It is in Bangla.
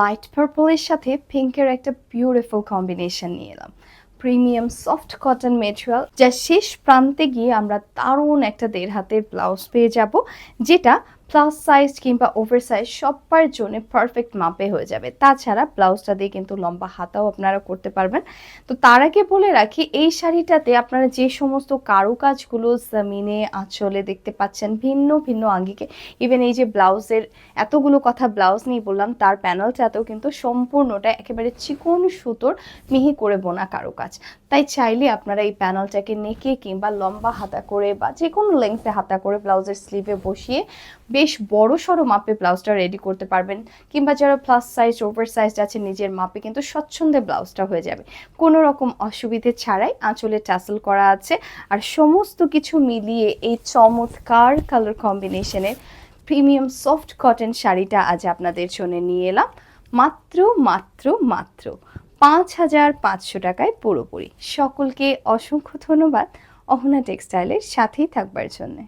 লাইট পার্পলের সাথে পিঙ্কের একটা বিউটিফুল কম্বিনেশন নিয়ে এলাম। প্রিমিয়াম সফট কটন মেটেরিয়াল যা শেষ প্রান্তে গিয়ে আমরা দারুণ একটা দেড় হাতের ব্লাউজ পেয়ে যাব, যেটা প্লাস সাইজ কিংবা ওভার সাইজ সবার জন্য পারফেক্ট মাপে হয়ে যাবে। তাছাড়া ব্লাউজটা দিয়ে কিন্তু লম্বা হাতাও আপনারা করতে পারবেন। তো তার আগে বলে রাখি, এই শাড়িটাতে আপনারা যে সমস্ত কারুকাজগুলো জমিনে, আঁচলে দেখতে পাচ্ছেন, ভিন্ন ভিন্ন আঙ্গিকে ইভেন এই যে ব্লাউজের এতগুলো কথা ব্লাউজ নিয়ে বললাম, তার প্যানেলটাতেও কিন্তু সম্পূর্ণটা একেবারে চিকন সুতোর মিহি করে বোনা কারুকাজ। তাই চাইলে আপনারা এই প্যানেলটাকে নেকে কিংবা লম্বা হাতা করে বা যে কোনো লেন্থে হাতা করে ব্লাউজের স্লিভে বসিয়ে বেশ বড় সড়ো মাপে ব্লাউজটা রেডি করতে পারবেন। কিংবা যারা প্লাস সাইজ ওভার সাইজ আছে, নিজের মাপে কিন্তু স্বচ্ছন্দে ব্লাউজটা হয়ে যাবে। কোনো রকম অসুবিধে ছাড়াই আঁচলে টাসেল করা আছে। আর সমস্ত কিছু মিলিয়ে এই চমৎকার কালার কম্বিনেশনের প্রিমিয়াম সফট কটন শাড়িটা আজ আপনাদের জন্য নিয়ে এলাম। মাত্র মাত্র মাত্র পাঁচ হাজার পাঁচশো টাকায় পুরোপুরি। সকলকে অসংখ্য ধন্যবাদ। অহনা টেক্সটাইলের সাথেই থাকবার জন্যে।